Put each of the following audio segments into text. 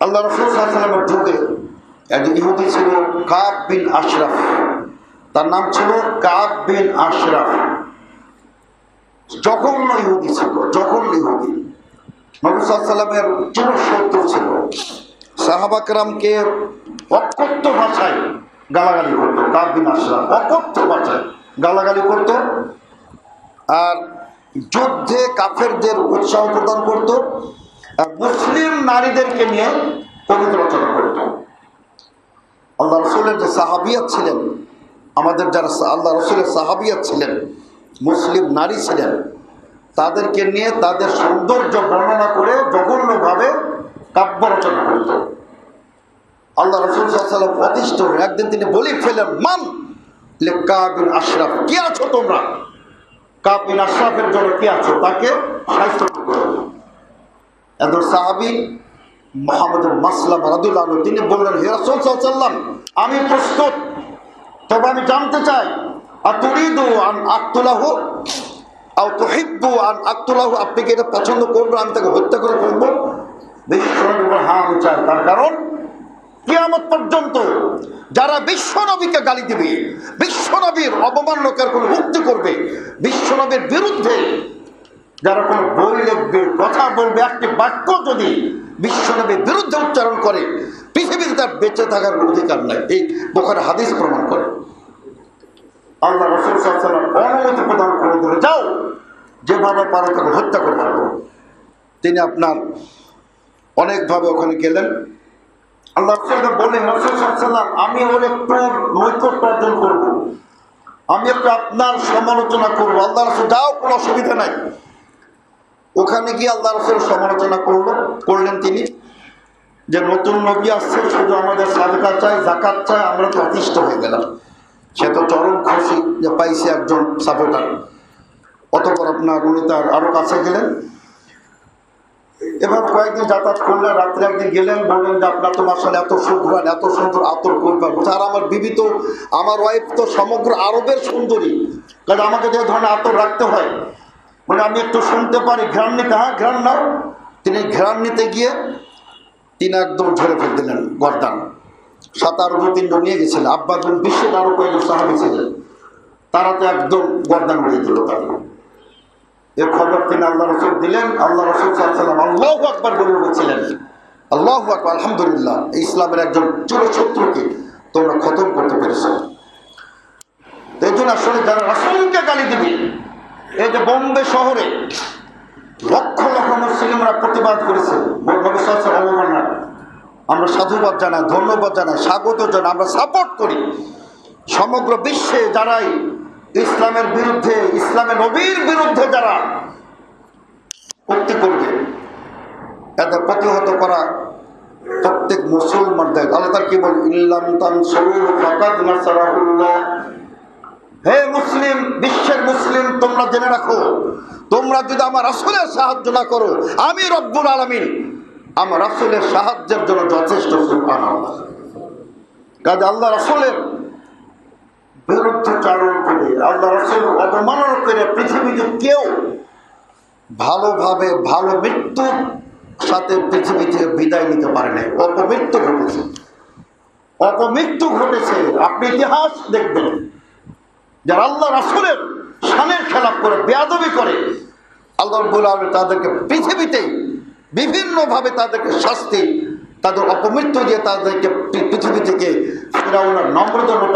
আল্লাহ রসুল সাল্লামের যুগে একজন ইহুদি ছিল কাব বিন আশরাফ। তার নাম ছিল কাব বিন আশরাফ। জঘন্য ইহুদি ছিল, জঘন্য ইহুদি। নবী সাল্লামের চির শত্রু ছিল। সাহাবাকরামকে অকথ্য ভাষায় গালাগালি করতো, কাব বিন আশরাফ। অকথ্য ভাষায় গালাগালি করতো আর যুদ্ধে কাফেরদের উৎসাহ প্রদান করত। মুসলিম নারীদেরকে নিয়ে কবিতা রচনা করত। আল্লাহ রসুলের যে সাহাবিয়াত ছিলেন, আমাদের যারা আল্লাহ রসুলের সাহাবিয়াত ছিলেন, মুসলিম নারী ছিলেন, তাদেরকে নিয়ে তাদের সৌন্দর্য বর্ণনা করে জঘন্যভাবে কাব্য রচনা করত। আল্লাহ রসুল হয়ে একদিন তিনি বলি ফেলেন, মান লেক্কা বিন আশরাফ, কি আছো তোমরা? কাবিন আশরাফের জন্য কি আছো? তাকে এদের তিনি বললেন, হে রাসূল সাল্লাম আমি প্রস্তুত। তবে আমি জানতে চাই আর তুরিদু আন আক্তুলাহু আও তুহিব্বু আন আক্তুলাহু? আপনি কি এটা পছন্দ করবেন? আমি তাকে হত্যা করে ফেলব? হ্যাঁ তার কারণ, কিয়ামত পর্যন্ত যারা বিশ্বনবীকে গালি দিবে, বিশ্বনবীর অবমাননার কোনো মুক্তি করবে, বিশ্বনবীর বিরুদ্ধে যারা কোনো বই লিখবে কথা বলবে, একটি বাক্য যদি বিশ্বনবীর বিরুদ্ধে উচ্চারণ করে, পৃথিবীতে তার বেঁচে থাকার অধিকার নাই। এই বোখার হাদিস প্রমাণ করে। আল্লাহ রসুল অনুমতি প্রদান করে দিলে যাও, যেভাবে পারো তাকে হত্যা করে তিনি আপনার অনেকভাবে ওখানে গেলেন। আল্লাহ রসুলকে বললেন, রসুল সাল্লাম আমি ওর একটু নৈকট্য অর্জন করব। আমি একটু আপনার সমালোচনা করব। আল্লাহ রসুল, যাও, কোনো অসুবিধা নাই। ওখানে গিয়ে আল্লাহ রসুল সমালোচনা করল, করলেন তিনি যে নতুন নবী আসছে, শুধু আমাদের সাদকা চায় জাকাত চাই, আমরা তো অতিষ্ঠ হয়ে গেলাম। সে তো চরম খুশি যে পাইছে একজন সাপোর্টার অতপর আপনার উনি তার আরও কাছে গেলেন। এবার কয়েকদিন যাতায়াত করলেন, রাত্রে একদিন গেলেন, বললেন যে, আপনার তো মাসালে এত সুঘ্রাণ এত সুন্দর আতর করবেন। আর আমার বিবি তো, আমার ওয়াইফ তো সমগ্র আরবের সুন্দরী। কারণ আমাকে যে ধরনের আতর রাখতে হয় মানে আমি একটু শুনতে পারি, ঘ্রাণ নিতে। হ্যাঁ ঘ্রাণ নাও। তিনি ঘ্রাণ নিতে গিয়ে তিনি একদম ঝরে ফেল দিলেন, গরদান। সাত আরও দু তিনজন নিয়ে গেছিলেন আব্বাদুল বিশ্বের আরও কয়েকজন সাহাবি ছিলেন। তারা তো একদম গরদান উড়িয়ে দিল তাকে এ খবর তিনি আল্লাহ রসুল দিলেন। আল্লাহ রসুল সাল্লাম আল্লাহ আকবর বলে বলছিলেন আল্লাহ আকবর, আলহামদুলিল্লাহ ইসলামের একজন চিরশত্রুকে তোমরা খতম করতে পেরেছ। এই জন্য আসলে যারা রাসুলকে গালি দিবে এই যে বোম্বে শহরে লক্ষ লক্ষ মুসলিমরা প্রতিবাদ করেছে। আমরা সাধুবাদ জানাই, ধন্যবাদ জানাই, স্বাগত জানাই, আমরা সাপোর্ট করি। সমগ্র বিশ্বে যারাই ইসলামের বিরুদ্ধে, ইসলামের নবীর বিরুদ্ধে যারা উক্তি করবে, এদের প্রতিহত করা প্রত্যেক মুসলমান দেয় আল্লাহ কি বল ইল্লাম তানসুরু ফাকাদ নাসারাহুল্লাহ। হে মুসলিম, বিশ্বের মুসলিম, তোমরা জেনে রাখো, তোমরা যদি আমার রাসূলের সাহায্য না করো, আমি রব্বুল আলামিন আমার রাসূলের সাহায্যের জন্য যথেষ্ট সুবহানাল্লাহ। কাজে আল্লাহ রাসূলের বিরুদ্ধে চারণ করে, আল্লাহ রসুল অবমাননা করে পৃথিবীতে কেউ ভালোভাবে ভালো মৃত্যুর সাথে পৃথিবীতে বিদায় নিতে পারে নাই। অপমৃত্যু ঘটেছে। অপমৃত্যু ঘটেছে। আপনি ইতিহাস দেখবেন। যারা আল্লাহ রাসুলের সানের খেলাপ করে, বেয়াদবি করে, আল্লাহ রব্বুল আলমী তাদেরকে পৃথিবীতেই বিভিন্নভাবে তাদেরকে শাস্তি, তাদের অপমৃত্যু দিয়ে তাদেরকে পৃথিবী থেকে ফেরাউনার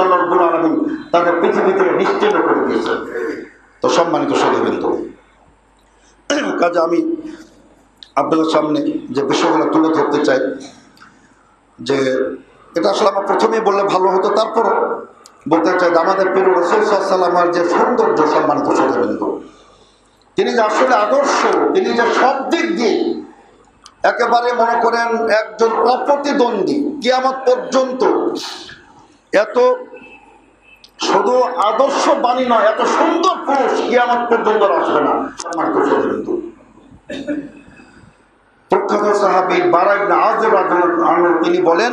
আল্লাহ রব্বুল তাদের পৃথিবী থেকে নিশ্চিন্ন করে দিয়েছে। তো সম্মানিত সদবিন্দু কাজে আমি আপনাদের সামনে যে বিষয়গুলো তুলে ধরতে চাই, যে এটা আসলে আমার প্রথমেই বললে ভালো হতো তারপর বলতে চাই আমাদের প্রিয় রসুল সাল্লামার যে সৌন্দর্য সম্মানিত সদবিন্দু তিনি যে আসলে আদর্শ, তিনি যে সব দিক দিয়ে একেবারে মনে করেন একজন অপ্রতিদ্বন্দ্বী, কিয়ামত পর্যন্ত এত শুধু আদর্শ বাণী নয়, এত সুন্দর পুরুষ কিয়ামত পর্যন্ত আসবে না, সম্মানিত সদবিন্দু প্রখ্যাত সাহাবি আজব আনহু, তিনি বলেন